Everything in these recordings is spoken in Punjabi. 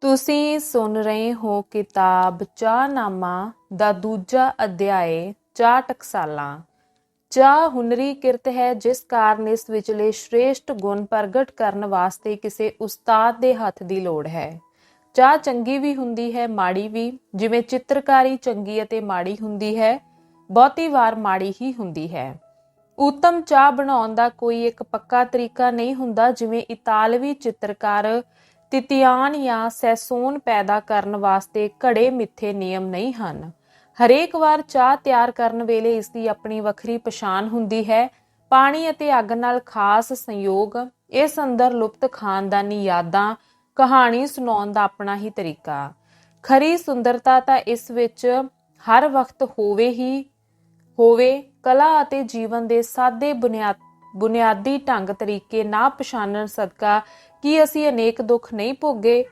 ਤੁਸੀਂ ਸੁਣ ਰਹੇ ਹੋ ਕਿਤਾਬ ਚਾਹਨਾਮਾ ਦਾ ਦੂਜਾ ਅਧਿਆਏ ਚਾਹ ਟਕਸਾਲਾਂ ਚਾਹ ਹੁਨਰੀ ਕਿਰਤ ਹੈ ਜਿਸ ਕਾਰਨ ਇਸ ਵਿਚਲੇ ਸ਼੍ਰੇਸ਼ਟ ਗੁਣ ਪ੍ਰਗਟ ਕਰਨ ਵਾਸਤੇ ਕਿਸੇ ਉਸਤਾਦ ਦੇ ਹੱਥ ਦੀ ਲੋੜ ਹੈ। ਚਾਹ ਚੰਗੀ ਵੀ ਹੁੰਦੀ ਹੈ, ਮਾੜੀ ਵੀ, ਜਿਵੇਂ ਚਿੱਤਰਕਾਰੀ ਚੰਗੀ ਅਤੇ ਮਾੜੀ ਹੁੰਦੀ ਹੈ, ਬਹੁਤੀ ਵਾਰ ਮਾੜੀ ਹੀ ਹੁੰਦੀ ਹੈ। ਉੱਤਮ ਚਾਹ ਬਣਾਉਣ ਦਾ ਕੋਈ ਇੱਕ ਪੱਕਾ ਤਰੀਕਾ ਨਹੀਂ ਹੁੰਦਾ, ਜਿਵੇਂ ਇਤਾਲਵੀ ਚਿੱਤਰਕਾਰ ਤਿਤਿਆਨ ਜਾਂ ਸੈਸੋਨ ਪੈਦਾ ਕਰਨ ਵਾਸਤੇ ਘੜੇ ਮਿੱਥੇ ਨਿਯਮ ਨਹੀਂ ਹਨ। ਹਰੇਕ ਵਾਰ ਚਾਹ ਤਿਆਰ ਕਰਨ ਵੇਲੇ ਇਸ ਦੀ ਆਪਣੀ ਵੱਖਰੀ ਪਛਾਣ ਹੁੰਦੀ ਹੈ। ਪਾਣੀ ਅਤੇ ਅੱਗ ਨਾਲ ਖਾਸ ਸੰਯੋਗ, ਇਸ ਅੰਦਰ ਲੁਪਤ ਖਾਨਦਾਨੀ ਯਾਦਾਂ, ਕਹਾਣੀ ਸੁਣਾਉਣ ਦਾ ਆਪਣਾ ਹੀ ਤਰੀਕਾ। ਖਰੀ ਸੁੰਦਰਤਾ ਤਾਂ ਇਸ ਵਿੱਚ ਹਰ ਵਕਤ ਹੋਵੇ ਹੀ, ਹੋਵੇ, ਕਲਾ ਅਤੇ ਜੀਵਨ ਦੇ ਸਾਦੇ ਬੁਨਿਆਦ ਬੁਨਿਆਦੀ ਢੰਗ ਤਰੀਕੇ ਨਾ ਪਛਾਣਨ ਸਦਕਾ ਕੀ ਅਸੀਂ ਅਨੇਕ ਦੁੱਖ ਨਹੀਂ ਭੋਗੇ?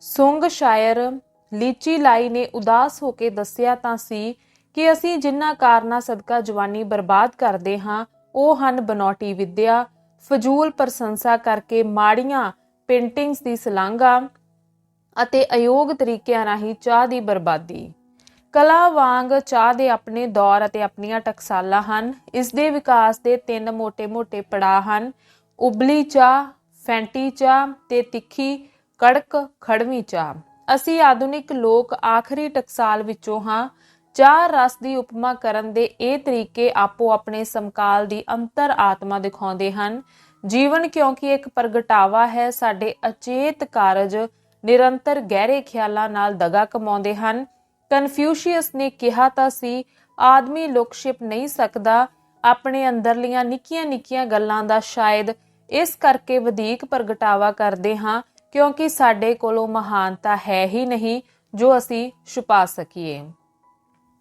ਸੁੰਗ ਸ਼ਾਇਰ ਲੀਚੀ ਲਾਈ ਨੇ ਉਦਾਸ ਹੋ ਕੇ ਦੱਸਿਆ ਤਾਂ ਸੀ ਕਿ ਅਸੀਂ ਜਿੰਨਾ ਕਾਰਨਾ ਸਦਕਾ ਜਵਾਨੀ ਬਰਬਾਦ ਕਰਦੇ ਹਾਂ, ਉਹ ਹਨ ਬਨੌਟੀ ਵਿੱਦਿਆ, ਫਜ਼ੂਲ ਪ੍ਰਸ਼ੰਸਾ ਕਰਕੇ ਮਾੜੀਆਂ ਪੇਂਟਿੰਗਸ ਦੀ ਸਲਾਂਗਾ ਅਤੇ ਅਯੋਗ ਤਰੀਕਿਆਂ ਰਾਹੀਂ ਚਾਹ ਦੀ ਬਰਬਾਦੀ। ਕਲਾ ਵਾਂਗ ਚਾਹ ਦੇ ਆਪਣੇ ਦੌਰ ਅਤੇ ਆਪਣੀਆਂ ਟਕਸਾਲਾਂ ਹਨ, ਇਸ ਦੇ ਵਿਕਾਸ ਦੇ ਤਿੰਨ ਮੋٹے-ਮੋٹے ਪੜਾਅ ਹਨ। ਉਬਲੀ ਚਾਹ ਫੈਂਟੀ ਚਾਹ ਤੇ ਤਿੱਖੀ ਕੜਕ ਖੜਵੀਂ ਚਾਹ। ਅਸੀਂ ਆਧੁਨਿਕ ਲੋਕ ਆਖਰੀ ਟਕਸਾਲ ਵਿੱਚੋਂ ਹਾਂ। ਚਾਹ ਰਸ ਦੀ ਉਪਮਾ ਕਰਨ ਦੇ ਇਹ ਤਰੀਕੇ ਆਪੋ ਆਪਣੇ ਸਮਕਾਲ ਦੀ ਅੰਤਰ ਆਤਮਾ ਦਿਖਾਉਂਦੇ ਹਨ। ਜੀਵਨ ਕਿਉਂਕਿ ਇੱਕ ਪ੍ਰਗਟਾਵਾ ਹੈ, ਸਾਡੇ ਅਚੇਤ ਕਾਰਜ ਨਿਰੰਤਰ ਗਹਿਰੇ ਖਿਆਲਾਂ ਨਾਲ ਦਗਾ ਕਮਾਉਂਦੇ ਹਨ। ਕਨਫਿਊਸ਼ੀਅਸ ਨੇ ਕਿਹਾ ਤਾਂ ਸੀ, ਆਦਮੀ ਲੁਕ ਛਿਪ ਨਹੀਂ ਸਕਦਾ। ਆਪਣੇ ਅੰਦਰਲੀਆਂ ਨਿੱਕੀਆਂ-ਨਿੱਕੀਆਂ ਗੱਲਾਂ ਦਾ ਸ਼ਾਇਦ ਇਸ ਕਰਕੇ ਵਧੇਕ ਪ੍ਰਗਟਾਵਾ ਕਰਦੇ ਹਾਂ, ਕਿਉਂਕਿ ਸਾਡੇ ਕੋਲੋਂ ਮਹਾਨਤਾ ਹੈ ਹੀ ਨਹੀਂ, ਜੋ ਅਸੀਂ ਛੁਪਾ ਸਕੀਏ।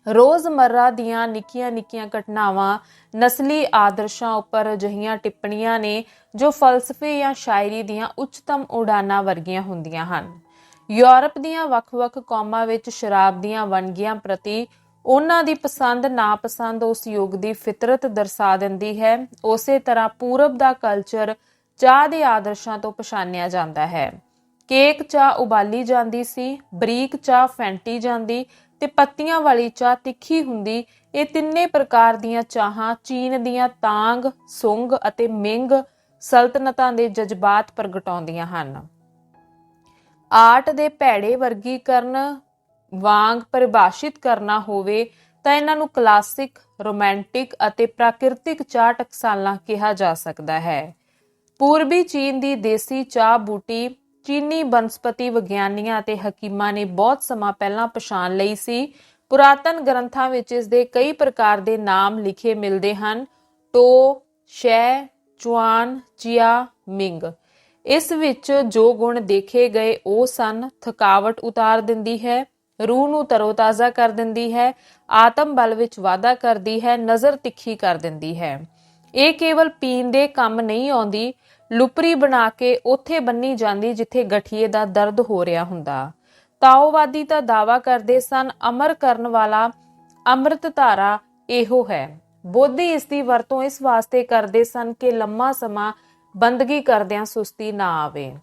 ਰੋਜ਼ਮਰਰਾ ਦੀਆਂ ਨਿੱਕੀਆਂ-ਨਿੱਕੀਆਂ ਘਟਨਾਵਾਂ, ਨਸਲੀ ਆਦਰਸ਼ਾਂ ਉੱਪਰ ਅਜਿਹੀਆਂ ਟਿੱਪਣੀਆਂ ਨੇ, ਜੋ ਫਲਸਫੇ ਜਾਂ ਸ਼ਾਇਰੀ ਦੀਆਂ ਉੱਚਤਮ ਉਡਾਨਾਂ ਵਰਗੀਆਂ ਹੁੰਦੀਆਂ ਹਨ। ਯੂਰਪ ਦੀਆਂ ਵੱਖ-ਵੱਖ ਕੌਮਾਂ ਵਿੱਚ ਸ਼ਰਾਬ ਦੀਆਂ ਵੰਨਗੀਆਂ ਪ੍ਰਤੀ ਉਹਨਾਂ ਦੀ ਪਸੰਦ, ਨਾਪਸੰਦ ਉਸ ਯੁੱਗ ਦੀ ਫਿਤਰਤ ਦਰਸਾ ਦਿੰਦੀ ਹੈ। ਉਸੇ ਤਰ੍ਹਾਂ ਪੂਰਬ ਦਾ ਕਲਚਰ ਚਾਹ ਦੇ ਆਦਰਸ਼ਾਂ ਤੋਂ ਪਛਾਣਿਆ ਜਾਂਦਾ ਹੈ। ਕੇਕ ਚਾਹ ਉਬਾਲੀ ਜਾਂਦੀ ਸੀ, ਬਰੀਕ ਚਾਹ ਫੈਂਟੀ ਜਾਂਦੀ ਤੇ ਪੱਤੀਆਂ ਵਾਲੀ ਚਾਹ ਤਿੱਖੀ ਹੁੰਦੀ। ਇਹ ਤਿੰਨੇ ਪ੍ਰਕਾਰ ਦੀਆਂ ਚਾਹਾਂ ਚੀਨ ਦੀਆਂ ਤਾਂਗ, ਸੁੰਗ ਅਤੇ ਮਿੰਗ ਸਲਤਨਤਾਂ ਦੇ ਜਜ਼ਬਾਤ ਪ੍ਰਗਟਾਉਂਦੀਆਂ ਹਨ। ਆਰਟ ਦੇ ਭੈੜੇ ਵਰਗੀਕਰਨ ਵਾਂਗ ਪਰਿਭਾਸ਼ਿਤ ਕਰਨਾ ਹੋਵੇ ਤਾਂ ਇਹਨਾਂ ਨੂੰ ਕਲਾਸਿਕ, ਰੋਮਾਂਟਿਕ ਅਤੇ ਪ੍ਰਾਕਿਰਤਿਕ ਚਾਹ ਟਕਸਾਲਾਂ ਕਿਹਾ ਜਾ ਸਕਦਾ ਹੈ। ਪੂਰਬੀ ਚੀਨ ਦੀ ਦੇਸੀ ਚਾਹ ਬੂਟੀ ਚੀਨੀ ਬਨਸਪਤੀ ਵਿਗਿਆਨੀਆਂ ਅਤੇ ਹਕੀਮਾਂ ਨੇ ਬਹੁਤ ਸਮਾਂ ਪਹਿਲਾਂ ਪਛਾਣ ਲਈ ਸੀ। ਪੁਰਾਤਨ ਗ੍ਰੰਥਾਂ ਵਿੱਚ ਇਸ ਦੇ ਕਈ ਪ੍ਰਕਾਰ ਦੇ ਨਾਮ ਲਿਖੇ ਮਿਲਦੇ ਹਨ। ਟੋ, ਸ਼ੈ, ਚੁਆਨ, ਚਿਆ, ਮਿੰਗ। ਇਸ ਵਿੱਚ ਜੋ ਗੁਣ ਦੇਖੇ ਗਏ ਉਹ ਸਨ, ਥਕਾਵਟ ਉਤਾਰ ਦਿੰਦੀ ਹੈ। ਰੂਹ ਨੂੰ ਤਰੋਤਾਜ਼ਾ ਕਰ ਦਿੰਦੀ ਹੈ, ਆਤਮ ਬਲ ਵਿੱਚ ਵਾਧਾ ਕਰਦੀ ਹੈ, ਨਜ਼ਰ ਤਿੱਖੀ ਕਰ ਦਿੰਦੀ ਹੈ। ਇਹ ਕੇਵਲ ਪੀਣ ਦੇ ਕੰਮ ਨਹੀਂ ਆਉਂਦੀ, ਲੁਪਰੀ ਬਣਾ ਕੇ ਉੱਥੇ ਬੰਨੀ ਜਾਂਦੀ ਜਿੱਥੇ ਗਠੀਏ ਦਾ ਦਰਦ ਹੋ ਰਿਹਾ ਹੁੰਦਾ। ਤਾਓਵਾਦੀ ਤਾਂ ਦਾਵਾ ਕਰਦੇ ਸਨ, ਅਮਰ ਕਰਨ ਵਾਲਾ ਅੰਮ੍ਰਿਤ ਧਾਰਾ ਇਹੋ ਹੈ। ਬੋਧੀ ਇਸ ਦੀ ਵਰਤੋਂ ਇਸ ਵਾਸਤੇ ਕਰਦੇ ਸਨ ਕਿ ਲੰਮਾ ਸਮਾਂ ਬੰਦਗੀ ਕਰਦਿਆਂ ਸੁਸਤੀ ਨਾ ਆਵੇ।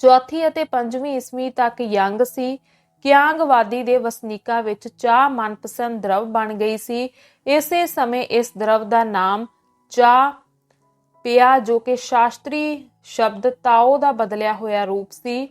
ਚੌਥੀ ਅਤੇ ਪੰਜਵੀਂ ਈਸਵੀ ਤੱਕ ਯੰਗ ਸੀ ਕਿਆਂਗਵਾਦੀ ਦੇ ਵਸਨੀਕਾਂ ਵਿੱਚ ਚਾਹ ਮਨਪਸੰਦ ਦਰਵ ਬਣ ਗਈ ਸੀ। ਇਸੇ ਸਮੇਂ ਇਸ ਦਰਵ ਦਾ ਨਾਮ ਚਾਹ ਪਿਆ, ਜੋ ਕਿ ਸ਼ਾਸਤਰੀ ਸ਼ਬਦ ਤਾਓ ਦਾ ਬਦਲਿਆ ਹੋਇਆ ਰੂਪ ਸੀ।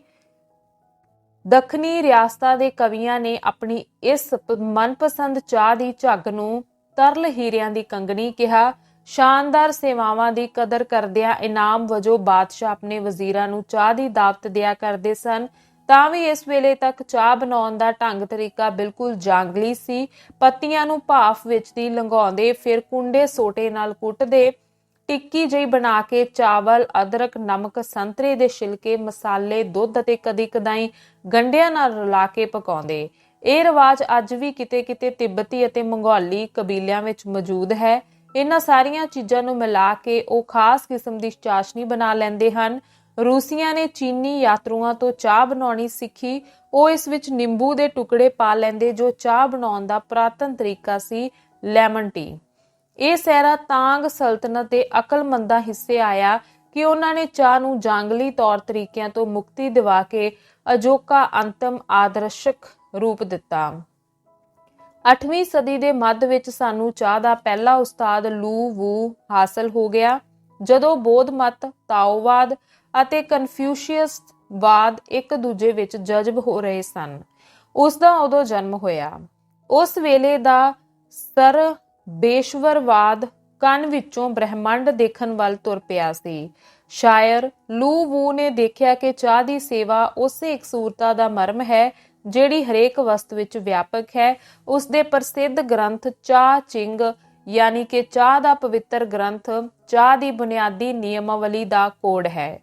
ਦੱਖਣੀ ਰਿਆਸਤਾਂ ਦੇ ਕਵੀਆਂ ਨੇ ਆਪਣੀ ਇਸ ਮਨਪਸੰਦ ਚਾਹ ਦੀ ਝੱਗ ਨੂੰ ਤਰਲ ਹੀਰਿਆਂ ਦੀ ਕੰਗਣੀ ਕਿਹਾ। ਸ਼ਾਨਦਾਰ ਸੇਵਾਵਾਂ ਦੀ ਕਦਰ ਕਰਦਿਆਂ ਇਨਾਮ ਵਜੋਂ ਬਾਦਸ਼ਾਹ ਆਪਣੇ ਵਜ਼ੀਰਾਂ ਨੂੰ ਚਾਹ ਦੀ ਦਾਵਤ ਦਿਆ ਕਰਦੇ ਸਨ। ਤਾਂ ਵੀ ਇਸ ਵੇਲੇ ਤੱਕ ਚਾਹ ਬਣਾਉਣ ਦਾ ਢੰਗ ਤਰੀਕਾ ਬਿਲਕੁਲ ਜਾਂਗਲੀ ਸੀ। ਪੱਤੀਆਂ ਨੂੰ ਭਾਫ ਵਿੱਚ ਦੀ ਲੰਘਾਉਂਦੇ ਫਿਰ ਕੁੰਡੇ ਸੋਟੇ ਨਾਲ ਕੁੱਟਦੇ। ਟਿੱਕੀ ਜਿਹੀ ਬਣਾ ਕੇ ਚਾਵਲ, ਅਦਰਕ, ਨਮਕ, ਸੰਤਰੇ ਦੇ ਛਿਲਕੇ, ਮਸਾਲੇ, ਦੁੱਧ ਅਤੇ ਕਦੀ-ਕਦਾਈ ਗੰਡਿਆਂ ਨਾਲ ਰਲਾ ਕੇ ਪਕਾਉਂਦੇ। ਇਹ ਰਿਵਾਜ ਅੱਜ ਵੀ ਕਿਤੇ-ਕਿਤੇ ਤਿੱਬਤੀ ਅਤੇ ਮੰਗੋਲੀ ਕਬੀਲਿਆਂ ਵਿੱਚ ਮੌਜੂਦ ਹੈ। ਇਹਨਾਂ ਸਾਰੀਆਂ ਚੀਜ਼ਾਂ ਨੂੰ ਮਿਲਾ ਕੇ ਉਹ ਖਾਸ ਕਿਸਮ ਦੀ ਚਾਸ਼ਨੀ ਬਣਾ ਲੈਂਦੇ ਹਨ। ਰੂਸੀਆਂ ਨੇ ਚੀਨੀ ਯਾਤਰੂਆਂ ਤੋਂ ਚਾਹ ਬਣਾਉਣੀ ਸਿੱਖੀ। ਉਹ ਇਸ ਵਿੱਚ ਨਿੰਬੂ ਦੇ ਟੁਕੜੇ ਪਾ ਲੈਂਦੇ, ਜੋ ਚਾਹ ਬਣਾਉਣ ਦਾ ਪ੍ਰਾਤਨ ਤਰੀਕਾ ਸੀ, ਲੈਮਨ ਟੀ। ਇਹ ਸਹਿਰਾ ਤਾਂਗ ਸਲਤਨਤ ਦੇ ਅਕਲਮੰਦਾ ਹਿੱਸੇ ਆਇਆ ਕਿ ਉਹਨਾਂ ਨੇ ਚਾਹ ਨੂੰ ਜੰਗਲੀ ਤੌਰ ਤਰੀਕਿਆਂ ਤੋਂ ਮੁਕਤੀ ਦਿਵਾ ਕੇ ਅਜੋਕਾ ਅੰਤਮ ਆਦਰਸ਼ਕ ਰੂਪ ਦਿੱਤਾ। 8ਵੀਂ ਸਦੀ ਦੇ ਮੱਧ ਵਿੱਚ ਸਾਨੂੰ ਚਾਹ ਦਾ ਪਹਿਲਾ ਉਸਤਾਦ ਲੂ ਵੂ ਹਾਸਲ ਹੋ ਗਿਆ। ਜਦੋਂ ਬੋਧ ਮਤ ਤਾਓਵਾਦ ਅਤੇ ਕਨਫਿਊਸ਼ੀਅਸ ਵਾਦ ਇੱਕ ਦੂਜੇ ਵਿੱਚ ਜਜ਼ਬ ਹੋ ਰਹੇ ਸਨ। ਉਸ ਦਾ ਉਦੋਂ ਜਨਮ ਹੋਇਆ। ਉਸ ਵੇਲੇ ਦਾ ਸਰ ਬੇਸ਼ਵਰਵਾਦ ਕੰਨ ਵਿੱਚੋਂ ਬ੍ਰਹਿਮੰਡ ਦੇਖਣ ਵੱਲ ਤੁਰ ਪਿਆ ਸੀ। ਸ਼ਾਇਰ ਲੂ ਵੂ ਨੇ ਦੇਖਿਆ ਕਿ ਚਾਹ ਦੀ ਸੇਵਾ ਉਸੇ ਇਕਸੂਰਤਾ ਦਾ ਮਰਮ ਹੈ, ਜਿਹੜੀ ਹਰੇਕ ਵਸਤ ਵਿੱਚ ਵਿਆਪਕ ਹੈ। ਉਸ ਦੇ ਪ੍ਰਸਿੱਧ ਗ੍ਰੰਥ ਚਾਹ ਚਿੰਗ, ਯਾਨੀ ਕਿ ਚਾਹ ਦਾ ਪਵਿੱਤਰ ਗ੍ਰੰਥ, ਚਾਹ ਦੀ ਬੁਨਿਆਦੀ ਨਿਯਮਾਵਲੀ ਦਾ ਕੋਡ ਹੈ।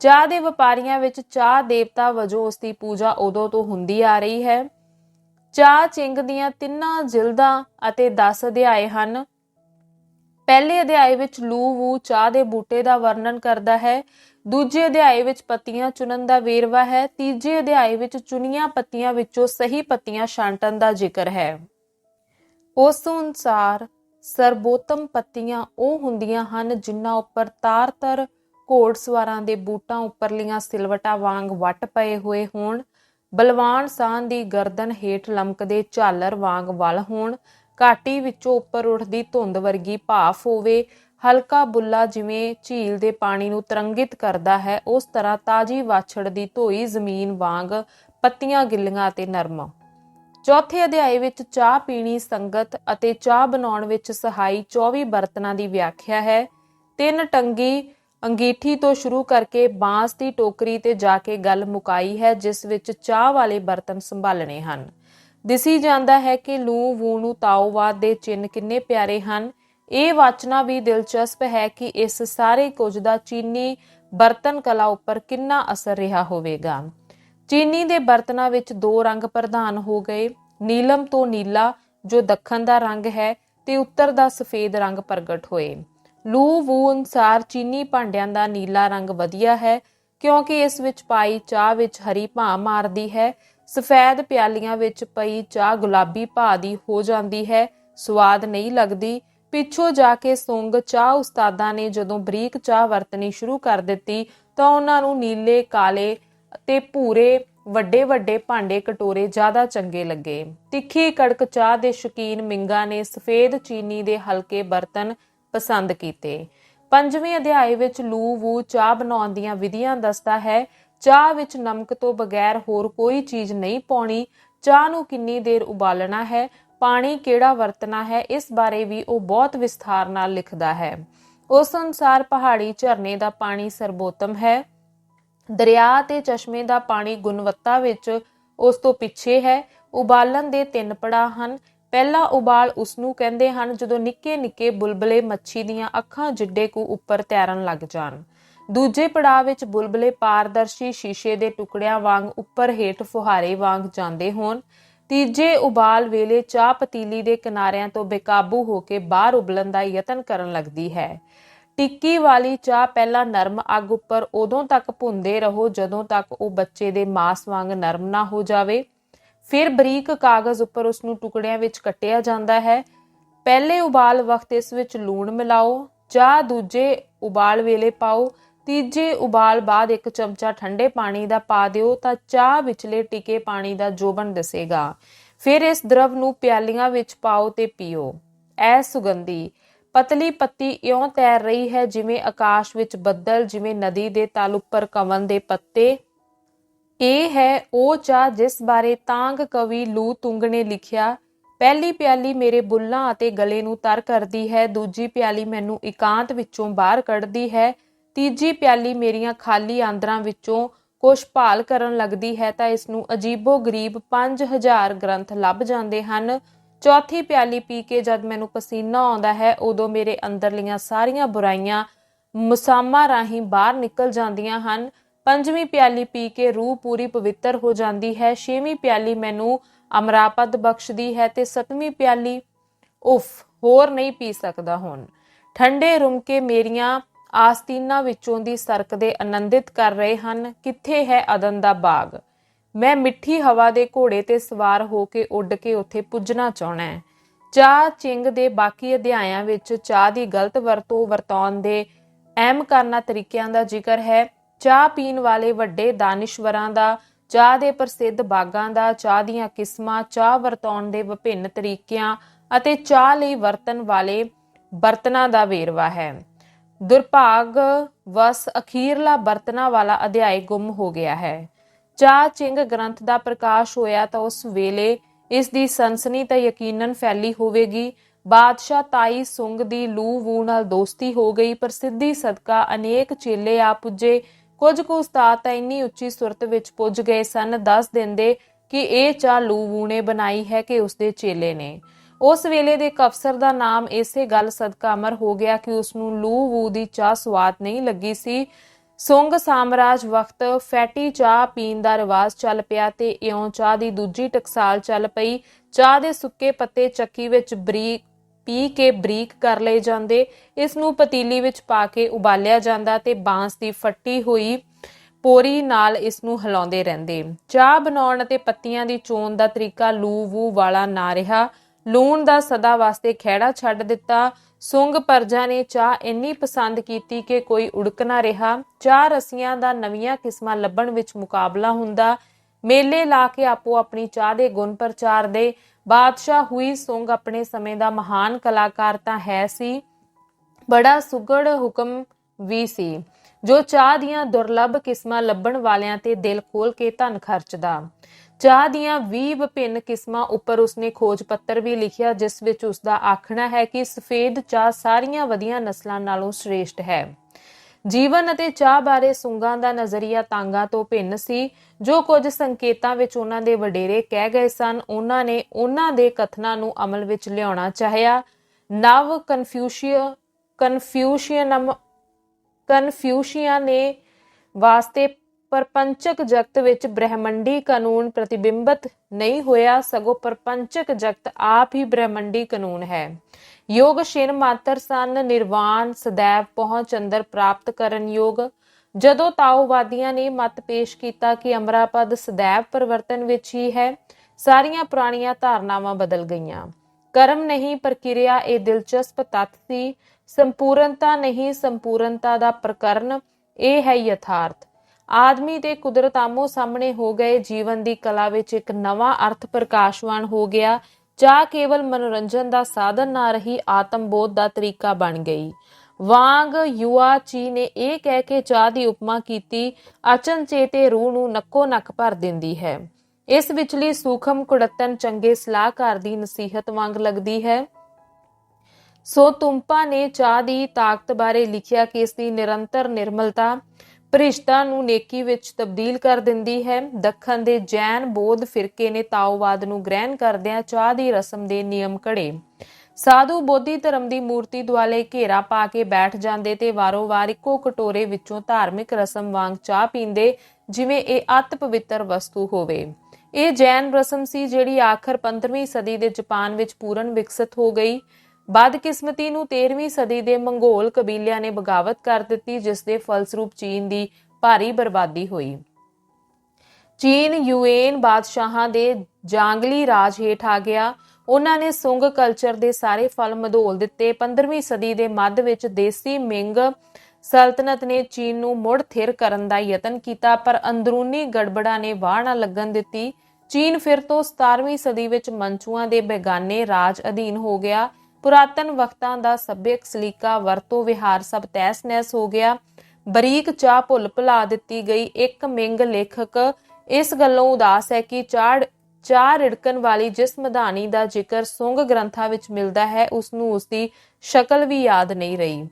ਚਾਹ ਦੇ ਵਪਾਰੀਆਂ ਵਿੱਚ ਚਾਹ ਦੇਵਤਾ ਵਜੋਂ ਉਸ ਦੀ ਪੂਜਾ ਉਦੋਂ ਤੋਂ ਹੁੰਦੀ ਆ ਰਹੀ ਹੈ। ਚਾਹ ਚਿੰਗ ਦੀਆਂ ਤਿੰਨਾਂ ਜਿਲਦਾਂ ਅਤੇ 10 ਅਧਿਆਏ ਹਨ। ਪਹਿਲੇ ਅਧਿਆਏ ਵਿੱਚ ਲੂ ਵੂ ਚਾਹ ਦੇ ਬੂਟੇ ਦਾ ਵਰਣਨ ਕਰਦਾ ਹੈ। ਦੂਜੇ ਅਧਿਆਏ ਵਿੱਚ ਪੱਤੀਆਂ ਚੁਣਨ ਦਾ ਵੇਰਵਾ ਹੈ। ਤੀਜੇ ਅਧਿਆਏ ਵਿੱਚ ਚੁਣੀਆਂ ਪੱਤੀਆਂ ਵਿੱਚੋਂ ਸਹੀ ਪੱਤੀਆਂ ਛਾਂਟਣ ਦਾ ਜ਼ਿਕਰ ਹੈ। ਉਸ ਅਨੁਸਾਰ ਸਰਬੋਤਮ ਪੱਤੀਆਂ ਉਹ ਹੁੰਦੀਆਂ ਹਨ ਜਿਨ੍ਹਾਂ ਉੱਪਰ ਤਾਰ-ਤਰ ਘੋੜਸਵਾਰਾਂ ਦੇ ਬੂਟਾਂ ਉੱਪਰਲੀਆਂ ਸਿਲਵਟਾਂ ਵਾਂਗ ਵੱਟ ਪਏ ਹੋਏ ਹੋਣ, ਬਲਵਾਨ ਸਾਹ ਦੀ ਗਰਦਨ ਹੇਠ ਲਮਕਦੇ ਝਾਲਰ ਵਾਂਗ ਵਲ ਹੋਣ, ਘਾਟੀ ਵਿੱਚੋਂ ਉੱਪਰ ਉੱਠਦੀ ਧੁੰਦ ਵਰਗੀ ਭਾਫ ਹੋਵੇ, ਹਲਕਾ ਬੁੱਲਾ ਜਿਵੇਂ ਝੀਲ ਦੇ ਪਾਣੀ ਨੂੰ ਤਰੰਗਿਤ ਕਰਦਾ ਹੈ, ਉਸ ਤਰ੍ਹਾਂ ਤਾਜੀ ਵਾਛੜ ਦੀ ਧੋਈ ਜ਼ਮੀਨ ਵਾਂਗ ਪੱਤੀਆਂ ਗਿੱਲੀਆਂ ਤੇ ਨਰਮ। ਚੌਥੇ ਅਧਿਆਏ ਵਿੱਚ ਚਾਹ ਪੀਣੀ ਸੰਗਤ ਅਤੇ ਚਾਹ ਬਣਾਉਣ ਵਿੱਚ ਸਹਾਈ 24 ਬਰਤਨਾਂ ਦੀ ਵਿਆਖਿਆ ਹੈ। ਤਿੰਨ ਟੰਗੀ ਅੰਗੀਠੀ ਤੋਂ ਸ਼ੁਰੂ ਕਰਕੇ ਬਾਂਸ ਦੀ ਟੋਕਰੀ ਤੇ ਜਾ ਕੇ ਗੱਲ ਮੁਕਾਈ ਹੈ, ਜਿਸ ਵਿੱਚ ਚਾਹ ਵਾਲੇ ਬਰਤਨ ਸੰਭਾਲਣੇ ਹਨ। ਦਿਸੀ ਜਾਂਦਾ ਹੈ ਕਿ ਲੂ ਵੂ ਤਾਓਵਾਦ ਦੇ ਚਿੰਨ ਕਿੰਨੇ ਪਿਆਰੇ ਹਨ। ਇਹ ਵਾਚਨਾ ਵੀ ਦਿਲਚਸਪ ਹੈ ਕਿ ਇਸ ਸਾਰੇ ਕੁਝ ਦਾ ਚੀਨੀ ਬਰਤਨ ਕਲਾ ਉੱਪਰ ਕਿੰਨਾ ਅਸਰ ਰਿਹਾ ਹੋਵੇਗਾ। ਚੀਨੀ ਦੇ ਬਰਤਨਾਂ ਵਿੱਚ ਦੋ ਰੰਗ ਪ੍ਰਧਾਨ ਹੋ ਗਏ। ਨੀਲਮ ਤੋਂ ਨੀਲਾ, ਜੋ ਦੱਖਣ ਦਾ ਰੰਗ ਹੈ, ਤੇ ਉੱਤਰ ਦਾ ਸਫੇਦ ਰੰਗ ਪ੍ਰਗਟ ਹੋਏ। ਲੂ ਵੂ ਅਨਸਾਰ ਚੀਨੀ ਭਾਂਡਿਆਂ ਦਾ ਨੀਲਾ ਰੰਗ ਵਧੀਆ ਹੈ, ਕਿਉਂਕਿ ਇਸ ਵਿੱਚ ਪਾਈ ਚਾਹ ਵਿੱਚ ਹਰੀ ਭਾਂ ਮਾਰਦੀ ਹੈ। ਸਫੈਦ ਪਿਆਲੀਆਂ ਵਿੱਚ ਪਈ ਚਾਹ ਗੁਲਾਬੀ ਭਾਂ ਦੀ ਹੋ ਜਾਂਦੀ ਹੈ, ਸਵਾਦ ਨਹੀਂ ਲੱਗਦੀ। ਪਿੱਛੋਂ ਜਾ ਕੇ ਸੁੰਗ ਚਾਹ ਉਸਤਾਦਾਂ ਨੇ ਜਦੋਂ ਬਰੀਕ ਚਾਹ ਵਰਤਣੀ ਸ਼ੁਰੂ ਕਰ ਦਿੱਤੀ, ਤਾਂ ਉਹਨਾਂ ਨੂੰ ਨੀਲੇ, ਕਾਲੇ ਤੇ ਭੂਰੇ ਵੱਡੇ ਵੱਡੇ ਭਾਂਡੇ ਕਟੋਰੇ ਜ਼ਿਆਦਾ ਚੰਗੇ ਲੱਗੇ। ਤਿੱਖੀ ਕੜਕ ਚਾਹ ਦੇ ਸ਼ੌਕੀਨ ਮਿੰਗਾ ਨੇ ਸਫੇਦ ਚੀਨੀ ਦੇ ਹਲਕੇ ਬਰਤਨ ਪਸੰਦ ਕੀਤੇ। ਪੰਜਵੇਂ ਅਧਿਆਏ ਵਿੱਚ ਲੂ ਵੂ ਚਾਹ ਬਣਾਉਣ ਦੀਆਂ ਵਿਧੀਆਂ ਦੱਸਦਾ ਹੈ, ਚਾਹ ਵਿੱਚ ਨਮਕ ਤੋਂ ਬਗੈਰ ਹੋਰ ਕੋਈ ਚੀਜ਼ ਨਹੀਂ ਪਾਉਣੀ, ਚਾਹ ਨੂੰ ਕਿੰਨੀ ਦੇਰ ਉਬਾਲਣਾ ਹੈ, ਪਾਣੀ ਕਿਹੜਾ ਵਰਤਣਾ ਹੈ, ਇਸ ਬਾਰੇ ਵੀ ਉਹ ਬਹੁਤ ਵਿਸਥਾਰ ਨਾਲ ਲਿਖਦਾ ਹੈ। ਉਸ ਅਨੁਸਾਰ ਪਹਾੜੀ ਝਰਨੇ ਦਾ ਪਾਣੀ ਸਰਬੋਤਮ ਹੈ, ਦਰਿਆ ਤੇ ਚਸ਼ਮੇ ਦਾ ਪਾਣੀ ਗੁਣਵੱਤਾ ਵਿੱਚ ਉਸ ਤੋਂ ਪਿੱਛੇ ਹੈ, ਉਬਾਲਣ ਦੇ ਤਿੰਨ ਪੜਾਅ ਹਨ ਪਹਿਲਾ ਉਬਾਲ ਉਸ ਨੂੰ ਕਹਿੰਦੇ ਹਨ, ਜਦੋਂ ਨਿੱਕੇ ਨਿੱਕੇ ਬੁਲਬਲੇ ਮੱਛੀ ਦੀਆਂ ਅੱਖਾਂ ਜਿੱਡੇ ਕੁ ਉੱਪਰ ਤੈਰਨ ਲੱਗ ਜਾਣ। ਦੂਜੇ ਪੜਾਅ ਵਿੱਚ ਬੁਲਬਲੇ ਪਾਰਦਰਸ਼ੀ ਸ਼ੀਸ਼ੇ ਦੇ ਟੁਕੜਿਆਂ ਵਾਂਗ ਉੱਪਰ ਹੇਠ ਫੁਹਾਰੇ ਵਾਂਗ ਜਾਂਦੇ ਹੋਣ। ਤੀਜੇ ਉਬਾਲ ਵੇਲੇ ਚਾਹ ਪਤੀਲੀ ਦੇ ਕਿਨਾਰਿਆਂ ਤੋਂ ਬੇਕਾਬੂ ਹੋ ਕੇ ਬਾਹਰ ਉਬਲਣ ਦਾ ਯਤਨ ਕਰਨ ਲੱਗਦੀ ਹੈ। ਟਿੱਕੀ ਵਾਲੀ ਚਾਹ ਪਹਿਲਾਂ ਨਰਮ ਅੱਗ ਉੱਪਰ ਉਦੋਂ ਤੱਕ ਭੁੰਦੇ ਰਹੋ, ਜਦੋਂ ਤੱਕ ਉਹ ਬੱਚੇ ਦੇ ਮਾਸ ਵਾਂਗ ਨਰਮ ਨਾ ਹੋ ਜਾਵੇ। ਫਿਰ ਬਰੀਕ ਕਾਗਜ਼ ਉੱਪਰ ਉਸ ਨੂੰ ਟੁਕੜਿਆਂ ਵਿੱਚ ਕੱਟਿਆ ਜਾਂਦਾ ਹੈ। ਪਹਿਲੇ ਉਬਾਲ ਵਕਤ ਇਸ ਵਿੱਚ ਲੂਣ ਮਿਲਾਓ ਚਾਹ ਦੂਜੇ ਉਬਾਲ ਵੇਲੇ ਪਾਓ, ਤੀਜੇ ਉਬਾਲ ਬਾਅਦ ਇੱਕ ਚਮਚਾ ਠੰਡੇ ਪਾਣੀ ਦਾ ਪਾ ਦਿਓ ਤਾਂ ਚਾਹ ਵਿਚਲੇ ਟਿਕੇ ਪਾਣੀ ਦਾ ਜੋਬਨ ਦਿਸੇਗਾ। ਫਿਰ ਇਸ ਦਰਵ ਨੂੰ ਪਿਆਲੀਆਂ ਵਿੱਚ ਪਾਓ ਤੇ ਪੀਓ। ਐ ਸੁਗੰਧੀ। ਪਤਲੀ ਪੱਤੀ ਇਉਂ ਤੈਰ ਰਹੀ ਹੈ ਜਿਵੇਂ ਆਕਾਸ਼ ਵਿੱਚ ਬੱਦਲ, ਜਿਵੇਂ ਨਦੀ ਦੇ ਤਲ ਉੱਪਰ ਕਮਲ ਦੇ ਪੱਤੇ। ਇਹ ਹੈ ਉਹ ਚਾਹ ਜਿਸ ਬਾਰੇ ਤਾਂਗ ਕਵੀ ਲੂ ਤੁੰਗ ਨੇ ਲਿਖਿਆ, ਪਹਿਲੀ ਪਿਆਲੀ ਮੇਰੇ ਬੁੱਲਾਂ ਅਤੇ ਗਲੇ ਨੂੰ ਤਰ ਕਰਦੀ ਹੈ, ਦੂਜੀ ਪਿਆਲੀ ਮੈਨੂੰ ਇਕਾਂਤ ਵਿੱਚੋਂ ਬਾਹਰ ਕੱਢਦੀ ਹੈ, ਤੀਜੀ ਪਿਆਲੀ ਮੇਰੀਆਂ ਖਾਲੀ ਆਂਦਰਾਂ ਵਿੱਚੋਂ ਕੁਛ ਭਾਲ ਕਰਨ ਲੱਗਦੀ ਹੈ, ਤਾਂ ਇਸ ਨੂੰ ਅਜੀਬੋ ਗਰੀਬ 5000 ਗ੍ਰੰਥ ਲੱਭ ਜਾਂਦੇ ਹਨ। ਚੌਥੀ ਪਿਆਲੀ ਪੀ ਕੇ ਜਦ ਮੈਨੂੰ ਪਸੀਨਾ ਆਉਂਦਾ ਹੈ, ਉਦੋਂ ਮੇਰੇ ਅੰਦਰਲੀਆਂ ਸਾਰੀਆਂ ਬੁਰਾਈਆਂ ਮੁਸਾਮਾ ਰਾਹੀਂ ਬਾਹਰ ਨਿਕਲ ਜਾਂਦੀਆਂ ਹਨ। ਪੰਜਵੀਂ ਪਿਆਲੀ ਪੀ ਕੇ ਰੂਹ ਪੂਰੀ ਪਵਿੱਤਰ ਹੋ ਜਾਂਦੀ ਹੈ। ਛੇਵੀਂ ਪਿਆਲੀ ਮੈਨੂੰ ਅਮਰਾਪਦ ਬਖਸ਼ਦੀ ਹੈ ਤੇ ਸੱਤਵੀਂ ਪਿਆਲੀ ਉਫ, ਹੋਰ ਨਹੀਂ ਪੀ ਸਕਦਾ ਹੁਣ। ਠੰਡੇ ਰੁਮਕੇ ਮੇਰੀਆਂ ਆਸਤੀਨਾਂ ਵਿੱਚੋਂ ਦੀ ਸਰਕ ਦੇ ਆਨੰਦਿਤ ਕਰ ਰਹੇ ਹਨ। ਕਿੱਥੇ ਹੈ ਅਦਨ ਦਾ ਬਾਗ? ਮੈਂ ਮਿੱਠੀ ਹਵਾ ਦੇ ਘੋੜੇ ਤੇ ਸਵਾਰ ਹੋ ਕੇ ਉੱਡ ਕੇ ਉੱਥੇ ਪੁੱਜਣਾ ਚਾਹਣਾ ਹੈ। ਚਾਹ ਚਿੰਗ ਦੇ ਬਾਕੀ ਅਧਿਆਇਆਂ ਵਿੱਚ ਚਾਹ ਦੀ ਗਲਤ ਵਰਤੋਂ ਵਰਤੌਣ ਦੇ ਅਹਿਮ ਕਰਨਾ ਤਰੀਕਿਆਂ ਦਾ ਜ਼ਿਕਰ ਹੈ। ਚਾਹ ਪੀਣ ਵਾਲੇ ਵੱਡੇ ਦਾਨਿਸ਼ਵਰਾਂ ਦਾ, ਚਾਹ ਦੇ ਪ੍ਰਸਿੱਧ ਬਾਗਾਂ ਦਾ, ਚਾਹ ਦੀਆਂ ਕਿਸਮਾਂ, ਚਾਹ ਵਰਤਾਉਣ ਦੇ ਵਿਭਿੰਨ ਤਰੀਕਿਆਂ ਅਤੇ ਚਾਹ ਲਈ ਵਰਤਣ ਵਾਲੇ ਬਰਤਨਾਂ ਦਾ ਵੇਰਵਾ ਹੈ। ਦੁਰਭਾਗ ਵਸ ਅਖੀਰਲਾ ਬਰਤਨਾਂ ਵਾਲਾ ਅਧਿਆਇ ਗੁੰਮ ਹੋ ਗਿਆ ਹੈ। ਚਾਹ ਚਿੰਗ ਗ੍ਰੰਥ ਦਾ ਪ੍ਰਕਾਸ਼ ਹੋਇਆ ਤਾਂ ਉਸ ਵੇਲੇ ਇਸ ਦੀ ਸਨਸਨੀ ਤਾਂ ਯਕੀਨਨ ਫੈਲੀ ਹੋਵੇਗੀ। ਬਾਦਸ਼ਾਹ ਤਾਈ ਸੁੰਗ ਦੀ ਲੂ ਵੂ ਨਾਲ ਦੋਸਤੀ ਹੋ ਗਈ, ਪ੍ਰਸਿੱਧੀ ਸਦਕਾ ਅਨੇਕ ਚੇਲੇ ਆ ਪੁੱਜੇ। ਕੁਝ ਕੁ ਉਸਤਾਦ ਤਾਂ ਇੰਨੀ ਉੱਚੀ ਸੁਰਤ ਵਿੱਚ ਪੁੱਜ ਗਏ ਸਨ, ਦੱਸ ਦਿੰਦੇ ਕਿ ਇਹ ਚਾਹ ਲੂ ਬਣਾਈ ਹੈ ਕਿ ਉਸਦੇ ਚੇਲੇ ਨੇ। ਉਸ ਵੇਲੇ ਦੇ ਇੱਕ ਅਫਸਰ ਦਾ ਨਾਮ ਇਸੇ ਗੱਲ ਸਦਕਾ ਅਮਰ ਹੋ ਗਿਆ ਕਿ ਉਸ ਨੂੰ ਲੂ ਵੂ ਦੀ ਚਾਹ ਸਵਾਦ ਨਹੀਂ ਲੱਗੀ ਸੀ। ਸੁੰਗ ਸਾਮਰਾਜ ਵਕਤ ਫੈਟੀ ਚਾਹ ਪੀਣ ਦਾ ਰਿਵਾਜ ਚੱਲ ਪਿਆ ਤੇ ਇਉਂ ਚਾਹ ਦੀ ਦੂਜੀ ਟਕਸਾਲ ਚੱਲ ਪਈ। ਚਾਹ ਦੇ ਸੁੱਕੇ ਪੱਤੇ ਚੱਕੀ ਵਿੱਚ ਬਰੀਕ ਪੀ ਕੇ ਬਰੀਕ ਕਰ ਲਏ ਜਾਂਦੇ। ਇਸ ਨੂੰ ਪਤੀਲੀ ਵਿੱਚ ਪਾ ਕੇ ਉਬਾਲਿਆ ਜਾਂਦਾ ਤੇ ਬਾਂਸ ਦੀ ਫੱਟੀ ਹੋਈ ਪੋਰੀ ਨਾਲ ਇਸ ਨੂੰ ਹਿਲਾਉਂਦੇ ਰਹਿੰਦੇ। ਚਾਹ ਬਣਾਉਣ ਅਤੇ ਪੱਤੀਆਂ ਦੀ ਚੋਣ ਦਾ ਤਰੀਕਾ ਲੂ ਵੂ ਵਾਲਾ ਨਾ ਰਿਹਾ। ਲੂਣ ਦਾ ਸਦਾ ਵਾਸਤੇ ਖਹਿੜਾ ਛੱਡ ਦਿੱਤਾ। ਸੁੰਗ ਪਰਜਾ ਨੇ ਚਾਹ ਇੰਨੀ ਪਸੰਦ ਕੀਤੀ ਕਿ ਕੋਈ ਉੜਕ ਨਾ ਰਿਹਾ। ਚਾਹ ਰਸੀਆਂ ਦਾ ਨਵੀਆਂ ਕਿਸਮਾਂ ਲੱਭਣ ਵਿੱਚ ਮੁਕਾਬਲਾ ਹੁੰਦਾ। ਮੇਲੇ ਲਾ ਕੇ ਆਪੋ ਆਪਣੀ ਚਾਹ ਦੇ ਗੁਣ ਪ੍ਰਚਾਰ ਦੇ ਬਾਦਸ਼ਾਹ ਹੁਈ ਸੁੰਗ ਆਪਣੇ ਸਮੇਂ ਦਾ ਮਹਾਨ ਕਲਾਕਾਰ ਤਾਂ ਹੈ ਸੀ। ਬੜਾ ਸੁਗੜ ਹੁਕਮ ਵੀ ਸੀ, ਜੋ ਚਾਹ ਦੀਆਂ ਦੁਰਲੱਭ ਕਿਸਮਾਂ ਲੱਭਣ ਵਾਲਿਆਂ ਤੇ ਦਿਲ ਖੋਲ ਕੇ ਧਨ ਖਰਚਦਾ। ਚਾਹ ਦੀਆਂ 20 ਵਿਭਿੰਨ ਕਿਸਮਾਂ ਉੱਪਰ ਉਸਨੇ ਖੋਜ ਪੱਤਰ ਵੀ ਲਿਖਿਆ, ਜਿਸ ਵਿੱਚ ਉਸਦਾ ਆਖਣਾ ਹੈ ਕਿ ਸਫੇਦ ਚਾਹ ਸਾਰੀਆਂ ਵਧੀਆਂ ਨਸਲਾਂ ਨਾਲੋਂ ਸ੍ਰੇਸ਼ਟ ਹੈ। ਜੀਵਨ ਅਤੇ ਚਾਹ ਬਾਰੇ ਸੁੰਗਾਂ ਦਾ ਨਜ਼ਰੀਆ ਤਾਂਗਾ ਤੋਂ ਭਿੰਨ ਸੀ। ਜੋ ਕੁਝ ਸੰਕੇਤਾਂ ਵਿੱਚ ਉਹਨਾਂ ਦੇ ਵਡੇਰੇ ਕਹਿ ਗਏ ਸਨ, ਉਹਨਾਂ ਨੇ ਉਹਨਾਂ ਦੇ ਕਥਨਾਂ ਨੂੰ ਅਮਲ ਵਿੱਚ ਲਿਆਉਣਾ ਚਾਹਿਆ। ਨਵ ਕਨਫਿਊਸ਼ੀਅ, ਕਨਫਿਊਸ਼ੀਅਨਮ, ਕਨਫਿਊਸ਼ੀਆ ਨੇ ਵਾਸਤੇ ਪਰਪੰਚਕ ਜਗਤ ਵਿੱਚ ਬ੍ਰਹਿਮੰਡੀ ਕਾਨੂੰਨ ਪ੍ਰਤੀਬਿੰਬਤ ਨਹੀਂ ਹੋਇਆ, ਸਗੋਂ ਪਰਪੰਚਕ ਜਗਤ ਆਪ ਹੀ ਬ੍ਰਹਿਮੰਡੀ ਕਾਨੂੰਨ ਹੈ। ਯੋਗ ਸ਼ੇਨ ਮਾਤਰ ਸਨ ਨਿਰਵਾਣ, ਸਦੈਵ ਪਹੁੰਚ ਅੰਦਰ ਪ੍ਰਾਪਤ ਕਰਨ ਯੋਗ। ਜਦੋਂ ਤਾਓਵਾਦੀਆਂ ਨੇ ਮਤ ਪੇਸ਼ ਕੀਤਾ ਕਿ ਅਮਰਾਪਦ ਸਦੈਵ ਪਰਿਵਰਤਨ ਵਿੱਚ ਹੀ ਹੈ, ਸਾਰੀਆਂ ਪੁਰਾਣੀਆਂ ਧਾਰਨਾਵਾਂ ਬਦਲ ਗਈਆਂ। ਕਰਮ ਨਹੀਂ, ਪ੍ਰਕਿਰਿਆ ਇਹ ਦਿਲਚਸਪ ਤੱਤ ਸੀ। ਸੰਪੂਰਨਤਾ ਨਹੀਂ, ਸੰਪੂਰਨਤਾ ਦਾ ਪ੍ਰਕਰਨ ਇਹ ਹੈ ਯਥਾਰਥ। ਆਦਮੀ ਤੇ ਕੁਦਰਤ ਆਮੋ ਸਾਹਮਣੇ ਹੋ ਗਏ ਜੀਵਨ ਦੀ ਕਲਾ ਵਿੱਚ ਇੱਕ ਨਵਾਂ ਅਰਥ ਪ੍ਰਕਾਸ਼ਵਾਨ ਹੋ ਗਿਆ ਚਾਹ ਕੇਵਲ ਮਨੋਰੰਜਨ ਦਾ ਸਾਧਨ ਨਾ ਰਹੀ ਆਤਮਬੋਧ ਦਾ ਤਰੀਕਾ ਬਣ ਗਈ। ਵਾਂਗ ਯੁਆ ਚੀ ਨੇ ਇਹ ਕਹਿ ਕੇ ਚਾਹ ਦੀ ਉਪਮਾ ਕੀਤੀ ਅਚਨਚੇਤੇ ਰੂਹ ਨੂੰ ਨੱਕੋ ਨੱਕ ਭਰ ਦਿੰਦੀ ਹੈ। ਇਸ ਵਿਚਲੀ ਸੂਖਮ ਕੁੜੱਤਨ ਚੰਗੇ ਸਲਾਹਕਾਰ ਦੀ ਨਸੀਹਤ ਵਾਂਗ ਲੱਗਦੀ ਹੈ। ਸੋ ਤੁੰਪਾ ਨੇ ਚਾਹ ਦੀ ਤਾਕਤ ਬਾਰੇ ਲਿਖਿਆ ਕਿ ਇਸ ਦੀ ਨਿਰੰਤਰ ਨਿਰਮਲਤਾ ਭ੍ਰਿਸ਼ਟਾ ਨੂੰ ਨੇਕੀ ਵਿੱਚ ਤਬਦੀਲ ਕਰ ਦਿੰਦੀ ਹੈ। ਦੱਖਣ ਦੇ ਜੈਨ ਬੋਧ ਫਿਰਕੇ ਨੇ ਤਾਓਵਾਦ ਨੂੰ ਗ੍ਰਹਿਣ ਕਰਦਿਆਂ ਚਾਹ ਦੀ ਰਸਮ ਦੇ ਨਿਯਮ ਘੜੇ। ਸਾਧੂ ਬੋਧੀ ਧਰਮ ਦੀ ਮੂਰਤੀ ਦੁਆਲੇ ਘੇਰਾ ਪਾ ਕੇ ਬੈਠ ਜਾਂਦੇ ਤੇ ਵਾਰੋ-ਵਾਰ ਇੱਕੋ ਕਟੋਰੇ ਵਿੱਚੋਂ ਧਾਰਮਿਕ ਰਸਮ ਵਾਂਗ ਚਾਹ ਪੀਂਦੇ, ਜਿਵੇਂ ਇਹ ਅਤ ਪਵਿੱਤਰ ਵਸਤੂ ਹੋਵੇ। ਇਹ ਜੈਨ ਰਸਮ ਸੀ ਜਿਹੜੀ ਆਖਰ 15ਵੀਂ ਸਦੀ ਦੇ ਜਾਪਾਨ ਵਿੱਚ ਪੂਰਨ ਵਿਕਸਿਤ ਹੋ ਗਈ। ਬਦਕਿਸਮਤੀ ਨੂੰ 13ਵੀਂ ਸਦੀ ਦੇ ਮੰਗੋਲ ਕਬੀਲਿਆਂ ਨੇ ਬਗਾਵਤ ਕਰ ਦਿੱਤੀ ਜਿਸ ਦੇ ਫਲਸਰੂਪ ਚੀਨ ਦੀ ਭਾਰੀ ਬਰਬਾਦੀ ਹੋਈ। ਚੀਨ, ਯੂਏਨ ਬਾਦਸ਼ਾਹਾਂ ਦੇ ਜਾਂਗਲੀ ਰਾਜ ਹੇਠ ਆ ਗਿਆ। ਉਹਨਾਂ ਨੇ ਸੁੰਗ ਕਲਚਰ ਦੇ ਸਾਰੇ ਫਲ ਮਧੋਲ ਦਿੱਤੇ। 15ਵੀਂ ਸਦੀ ਦੇ ਮੱਧ ਵਿੱਚ ਦੇਸੀ ਮਿੰਗ ਸਲਤਨਤ ਨੇ ਚੀਨ ਨੂੰ ਮੁੜ ਥਿਰ ਕਰਨ ਦਾ ਯਤਨ ਕੀਤਾ, ਪਰ ਅੰਦਰੂਨੀ ਗੜਬੜਾਂ ਨੇ ਵਾਹ ਨਾ ਲੱਗਣ ਦਿੱਤੀ। ਚੀਨ ਫਿਰ ਤੋਂ 17ਵੀਂ ਸਦੀ ਵਿੱਚ ਮੰਚੂਆਂ ਦੇ ਬੇਗਾਨੇ ਰਾਜ ਅਧੀਨ ਹੋ ਗਿਆ। ਪੁਰਾਤਨ ਵਕਤਾਂ ਦਾ ਸੱਭਿਅਕ ਸਲੀਕਾ ਵਰਤੋ ਵਿਹਾਰ ਸਭ ਤੈਸ-ਨੈਸ ਹੋ ਗਿਆ। ਬਰੀਕ ਚਾਹ ਭੁੱਲ ਭੁਲਾ ਦਿੱਤੀ ਗਈ ਇੱਕ ਮਿੰਗ ਲੇਖਕ। ਇਸ ਗੱਲੋਂ ਉਦਾਸ ਹੈ ਕਿ ਚਾੜ ਚਾਹ ਰਿੜਕਣ ਵਾਲੀ ਜਿਸ ਮਧਾਨੀ ਦਾ ਜ਼ਿਕਰ ਸੁੰਗ ਗ੍ਰੰਥਾਂ ਵਿੱਚ ਮਿਲਦਾ ਹੈ ਉਸ ਨੂੰ ਉਸ ਦੀ ਸ਼ਕਲ ਵੀ ਯਾਦ ਨਹੀਂ ਰਹੀ।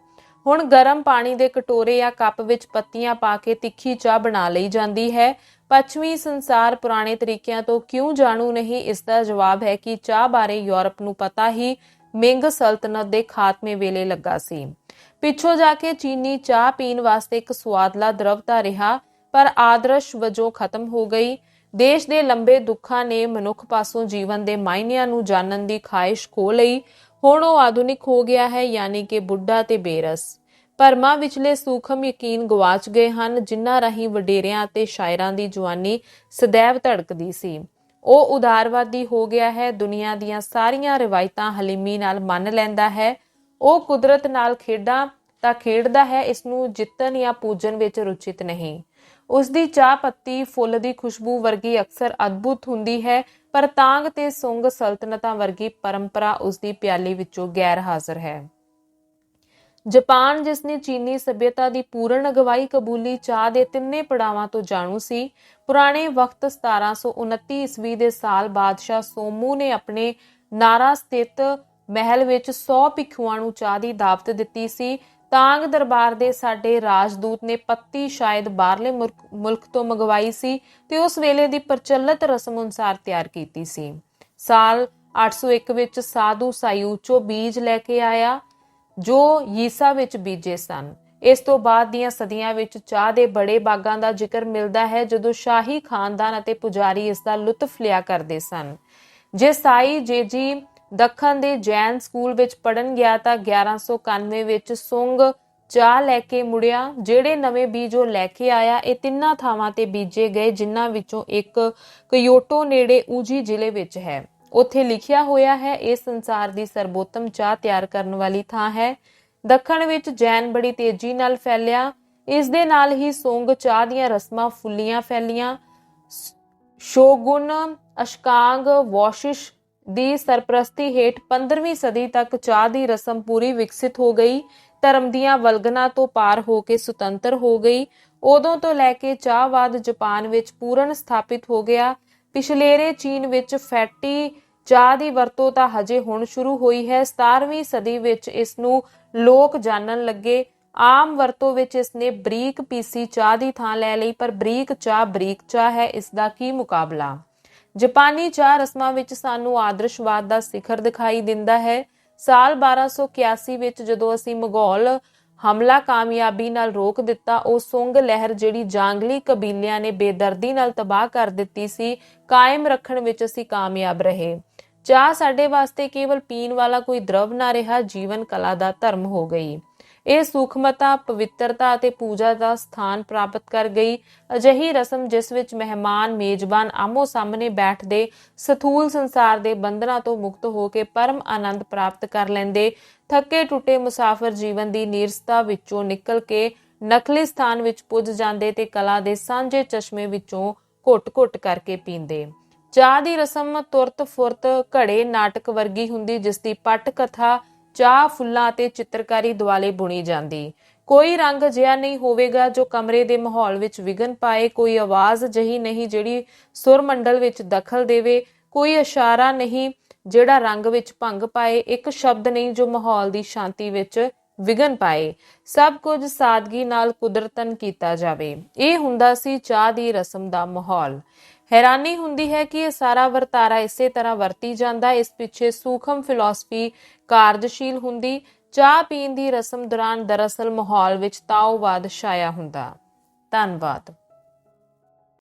ਹੁਣ ਗਰਮ ਪਾਣੀ ਦੇ ਕਟੋਰੇ ਜਾਂ ਕੱਪ ਵਿੱਚ ਪੱਤੀਆਂ ਪਾ ਕੇ ਤਿੱਖੀ ਚਾਹ ਬਣਾ ਲਈ ਜਾਂਦੀ ਹੈ। ਪੱਛਮੀ ਸੰਸਾਰ ਪੁਰਾਣੇ ਤਰੀਕਿਆਂ ਤੋਂ ਕਿਉਂ ਜਾਣੂ ਨਹੀਂ? ਇਸ ਦਾ ਜਵਾਬ ਹੈ ਕਿ ਚਾਹ ਬਾਰੇ ਯੂਰਪ ਨੂੰ ਪਤਾ ਹੀ ਮਿੰਗ ਸਲਤਨਤ ਦੇ ਖਾਤਮੇ ਵੇਲੇ ਲੱਗਾ ਸੀ। ਪਿੱਛੋਂ ਜਾ ਕੇ ਚੀਨੀ ਚਾਹ ਪੀਣ ਵਾਸਤੇ ਇੱਕ ਸਵਾਦਲਾ ਦਰਵਤਾ ਰਿਹਾ, ਪਰ ਆਦਰਸ਼ ਵਜੋਂ ਖਤਮ ਹੋ ਗਈ। ਦੇਸ਼ ਦੇ ਲੰਬੇ ਦੁੱਖਾਂ ਨੇ ਮਨੁੱਖ ਪਾਸੋਂ ਜੀਵਨ ਦੇ ਮਾਇਨਿਆਂ ਨੂੰ ਜਾਣਨ ਦੀ ਖਾਹਿਸ਼ ਖੋ ਲਈ। ਹੁਣ ਉਹ ਆਧੁਨਿਕ ਹੋ ਗਿਆ ਹੈ, ਯਾਨੀ ਕਿ ਬੁੱਢਾ ਤੇ ਬੇਰਸ। ਪਰਮਾ ਵਿਚਲੇ ਸੂਖਮ ਯਕੀਨ ਗਵਾਚ ਗਏ ਹਨ, ਜਿਨ੍ਹਾਂ ਰਾਹੀਂ ਵਡੇਰਿਆਂ ਅਤੇ ਸ਼ਾਇਰਾਂ ਦੀ ਜਵਾਨੀ ਸदैव ਧੜਕਦੀ ਸੀ। ਉਹ ਉਦਾਰਵਾਦੀ ਹੋ ਗਿਆ ਹੈ, ਦੁਨੀਆ ਦੀਆਂ ਸਾਰੀਆਂ ਰਿਵਾਇਤਾਂ ਹਲੀਮੀ ਨਾਲ ਮੰਨ ਲੈਂਦਾ ਹੈ। ਉਹ ਕੁਦਰਤ ਨਾਲ ਖੇਡਾਂ ਤਾਂ ਖੇਡਦਾ ਹੈ, ਇਸ ਨੂੰ ਜਿੱਤਣ ਜਾਂ ਪੂਜਣ ਵਿੱਚ ਰੁਚਿਤ ਨਹੀਂ। ਉਸ ਦੀ ਚਾਹ ਪੱਤੀ ਫੁੱਲ ਦੀ ਖੁਸ਼ਬੂ ਵਰਗੀ ਅਕਸਰ ਅਦਭੁਤ ਹੁੰਦੀ ਹੈ, ਪਰ ਤਾਂਗ ਤੇ ਸੁੰਗ ਸਲਤਨਤਾਂ ਵਰਗੀ ਪਰੰਪਰਾ ਉਸ ਦੀ ਪਿਆਲੀ ਵਿੱਚੋਂ ਗੈਰ ਹਾਜ਼ਰ ਹੈ। ਜਾਪਾਨ ਜਿਸ ਨੇ ਚੀਨੀ ਸਭਿਅਤਾ ਦੀ ਪੂਰਨ ਅਗਵਾਈ ਕਬੂਲੀ ਚਾਹ ਦੇ ਤਿੰਨੇ ਪੜਾਵਾਂ ਤੋਂ ਜਾਣੂ ਸੀ, ਪੁਰਾਣੇ ਵਕਤ 1729 ਈਸਵੀ ਦੇ ਸਾਲ ਬਾਦਸ਼ਾਹ ਸੋਮੂ ਨੇ ਆਪਣੇ ਨਾਰਾ ਸਥਿਤ ਮਹਿਲ ਵਿੱਚ 100 ਭਿੱਖੂਆਂ ਨੂੰ ਚਾਹ ਦੀ ਦਾਵਤ ਦਿੱਤੀ ਸੀ। ਤਾਂਗ ਦਰਬਾਰ ਦੇ ਸਾਡੇ ਰਾਜਦੂਤ ਨੇ ਪੱਤੀ ਸ਼ਾਇਦ ਬਾਹਰਲੇ ਮੁਲਕ- ਮੁਲਕ ਤੋਂ ਮੰਗਵਾਈ ਸੀ ਤੇ ਉਸ ਵੇਲੇ ਦੀ ਪ੍ਰਚਲਿਤ ਰਸਮ ਅਨੁਸਾਰ ਤਿਆਰ ਕੀਤੀ ਸੀ। ਸਾਲ 801 ਵਿੱਚ ਸਾਧੂ ਸਾਇੂਚੋ ਬੀਜ ਲੈ ਕੇ ਆਇਆ। ਜੋ ਯੀਸਾ ਵਿੱਚ ਬੀਜੇ ਸਨ। ਇਸ ਤੋਂ ਬਾਅਦ ਦੀਆਂ ਸਦੀਆਂ ਵਿੱਚ ਚਾਹ ਦੇ ਬੜੇ ਬਾਗਾਂ ਦਾ ਜ਼ਿਕਰ ਮਿਲਦਾ ਹੈ, ਜਦੋਂ ਸ਼ਾਹੀ ਖਾਨਦਾਨ ਅਤੇ ਪੁਜਾਰੀ ਇਸ ਦਾ ਲੁਤਫ ਲਿਆ ਕਰਦੇ ਸਨ। ਜੇ ਸਾਈ ਜੇਜੀ ਦੱਖਣ ਦੇ ਜੈਨ ਸਕੂਲ ਵਿੱਚ ਪੜਨ ਗਿਆ ਤਾਂ 1191 ਵਿੱਚ ਸੁੰਗ ਚਾਹ ਲੈ ਕੇ ਮੁੜਿਆ, ਜਿਹੜੇ ਨਵੇਂ ਬੀਜ ਉਹ ਲੈ ਕੇ ਆਇਆ, ਇਹ ਤਿੰਨਾਂ ਥਾਵਾਂ ਤੇ ਬੀਜੇ ਗਏ, ਜਿਨ੍ਹਾਂ ਵਿੱਚੋਂ ਇੱਕ ਕਯੋਟੋ ਨੇੜੇ ਊਜੀ ਜ਼ਿਲ੍ਹੇ ਵਿੱਚ ਹੈ। ਉੱਥੇ ਲਿਖਿਆ ਹੋਇਆ ਹੈ ਇਹ ਸੰਸਾਰ ਦੀ ਸਰਬੋਤਮ ਚਾਹ ਤਿਆਰ ਕਰਨ ਵਾਲੀ ਥਾਂ ਹੈ। ਦੱਖਣ ਵਿੱਚ ਜੈਨ ਬੜੀ ਤੇਜ਼ੀ ਨਾਲ ਫੈਲਿਆ। ਇਸ ਦੇ ਨਾਲ ਹੀ ਸੋਂਗ ਚਾਹ ਦੀਆਂ ਰਸਮਾਂ ਫੁੱਲੀਆਂ ਫੈਲੀਆਂ। ਸ਼ੋਗੁਨ ਅਸ਼ਕਾਂਗ, ਵਾਸ਼ਿਸ਼ ਦੀ ਸਰਪ੍ਰਸਤੀ ਹੇਠ 15ਵੀਂ ਸਦੀ ਤੱਕ ਚਾਹ ਦੀ ਰਸਮ ਪੂਰੀ ਵਿਕਸਿਤ ਹੋ ਗਈ। ਧਰਮ ਦੀਆਂ ਵਲਗਨਾ ਤੋਂ ਪਾਰ ਹੋ ਕੇ ਸੁਤੰਤਰ ਹੋ ਗਈ। ਉਦੋਂ ਤੋਂ ਲੈ ਕੇ ਚਾਹਵਾਦ ਜਾਪਾਨ ਵਿੱਚ ਪੂਰਨ ਸਥਾਪਿਤ ਹੋ ਗਿਆ। ਪਿਛਲੇਰੇ ਚੀਨ ਵਿੱਚ ਫੈਟੀ ਚਾਹ ਦੀ ਵਰਤੋਂ ਤਾਂ ਹਜੇ ਹੁਣ ਸ਼ੁਰੂ ਹੋਈ ਹੈ। 17ਵੀਂ ਸਦੀ ਵਿੱਚ ਇਸ ਨੂੰ ਲੋਕ ਜਾਣਨ ਲੱਗੇ। ਆਮ ਵਰਤੋਂ ਵਿੱਚ ਇਸ ਨੇ ਬਰੀਕ ਪੀਸੀ ਚਾਹ ਦੀ ਥਾਂ ਲੈ ਲਈ, ਪਰ ਬਰੀਕ ਚਾਹ ਬਰੀਕ ਚਾਹ ਹੈ ਇਸ ਦਾ ਕੀ ਮੁਕਾਬਲਾ? ਜਾਪਾਨੀ ਚਾਹ ਰਸਮਾਂ ਵਿੱਚ ਸਾਨੂੰ ਆਦਰਸ਼ਵਾਦ ਦਾ ਸਿਖਰ ਦਿਖਾਈ ਦਿੰਦਾ ਹੈ। ਸਾਲ 1281 ਵਿੱਚ ਜਦੋਂ ਅਸੀਂ ਮੁਗਲ ਹਮਲਾ ਕਾਮਯਾਬੀ ਨਾਲ ਰੋਕ ਦਿੱਤਾ। ਉਹ ਸੁੰਗ ਲਹਿਰ ਜਿਹੜੀ ਜਾਂਗਲੀ ਕਬੀਲਿਆਂ ਨੇ ਬੇਦਰਦੀ ਨਾਲ ਤਬਾਹ ਕਰ ਦਿੱਤੀ ਸੀ, ਕਾਇਮ ਰੱਖਣ ਵਿੱਚ ਅਸੀਂ ਕਾਮਯਾਬ ਰਹੇ। ਚਾਹ ਸਾਡੇ ਵਾਸਤੇ ਕੇਵਲ ਪੀਣ ਵਾਲਾ ਕੋਈ ਦਰਵ ਨਾ ਰਿਹਾ, ਜੀਵਨ ਕਲਾ ਦਾ ਧਰਮ ਹੋ ਗਈ। ਇਹ ਸੂਖਮਤਾ, ਪਵਿੱਤਰਤਾ ਅਤੇ ਪੂਜਾ ਦਾ ਸਥਾਨ ਪ੍ਰਾਪਤ ਕਰ ਗਈ। ਅਜਿਹੀ ਰਸਮ ਜਿਸ ਵਿੱਚ ਮਹਿਮਾਨ, ਮੇਜ਼ਬਾਨ, ਆਮੋ ਸਾਹਮਣੇ ਬੈਠਦੇ, ਸਥੂਲ ਸੰਸਾਰ ਦੇ ਬੰਧਨਾਂ ਤੋਂ ਮੁਕਤ ਹੋ ਕੇ ਪਰਮ ਆਨੰਦ ਪ੍ਰਾਪਤ ਕਰ ਲੈਂਦੇ, ਥੱਕੇ ਟੁੱਟੇ ਮੁਸਾਫਰ ਜੀਵਨ ਦੀ ਨੀਰਸਤਾ ਵਿੱਚੋਂ ਨਿਕਲ ਕੇ ਨਕਲੀ ਸਥਾਨ ਵਿੱਚ ਪੁੱਜ ਜਾਂਦੇ ਤੇ ਕਲਾ ਦੇ ਸਾਂਝੇ ਚਸ਼ਮੇ ਵਿੱਚੋਂ ਘੁੱਟ-ਘੁੱਟ ਕਰਕੇ ਪੀਂਦੇ। ਚਾਹ ਦੀ ਰਸਮ ਤੁਰਤ ਫੁਰਤ ਘੜੇ ਨਾਟਕ ਵਰਗੀ ਹੁੰਦੀ, ਜਿਸ ਦੀ ਪਟ ਕਥਾ ਚਾਹ ਫੁੱਲਾਂ ਅਤੇ ਚਿੱਤਰਕਾਰੀ ਦੁਆਲੇ ਬੁਣੀ ਜਾਂਦੀ। ਕੋਈ ਰੰਗ ਜਿਹਾ ਨਹੀਂ ਹੋਵੇਗਾ ਜੋ ਕਮਰੇ ਦੇ ਮਾਹੌਲ ਵਿੱਚ ਵਿਗਨ ਪਾਏ, ਕੋਈ ਆਵਾਜ਼ ਜਹੀ ਨਹੀਂ ਜਿਹੜੀ ਸੁਰ ਮੰਡਲ ਵਿੱਚ ਦਖਲ ਦੇਵੇ, ਕੋਈ ਇਸ਼ਾਰਾ ਨਹੀਂ ਜਿਹੜਾ ਰੰਗ ਵਿੱਚ ਭੰਗ ਪਾਏ, ਇੱਕ ਸ਼ਬਦ ਨਹੀਂ ਜੋ ਮਾਹੌਲ ਦੀ ਸ਼ਾਂਤੀ ਵਿੱਚ ਵਿਗਨ ਪਾਏ। ਸਭ ਕੁਝ ਸਾਦਗੀ ਨਾਲ ਕੁਦਰਤਨ ਕੀਤਾ ਜਾਵੇ। ਇਹ ਹੁੰਦਾ ਸੀ ਚਾਹ ਦੀ ਰਸਮ ਦਾ ਮਾਹੌਲ। ਹੈਰਾਨੀ ਹੁੰਦੀ ਹੈ ਕਿ ਇਹ ਸਾਰਾ ਵਰਤਾਰਾ ਇਸੇ ਤਰ੍ਹਾਂ ਵਰਤੀ ਜਾਂਦਾ, ਇਸ ਪਿੱਛੇ ਸੂਖਮ ਫਿਲਾਸਫੀ ਕਾਰਜਸ਼ੀਲ ਹੁੰਦੀ, ਚਾਹ ਪੀਣ ਦੀ ਰਸਮ ਦੌਰਾਨ ਦਰਅਸਲ ਮਾਹੌਲ ਵਿੱਚ ਤਾਓਵਾਦ ਛਾਇਆ ਹੁੰਦਾ। ਧੰਨਵਾਦ।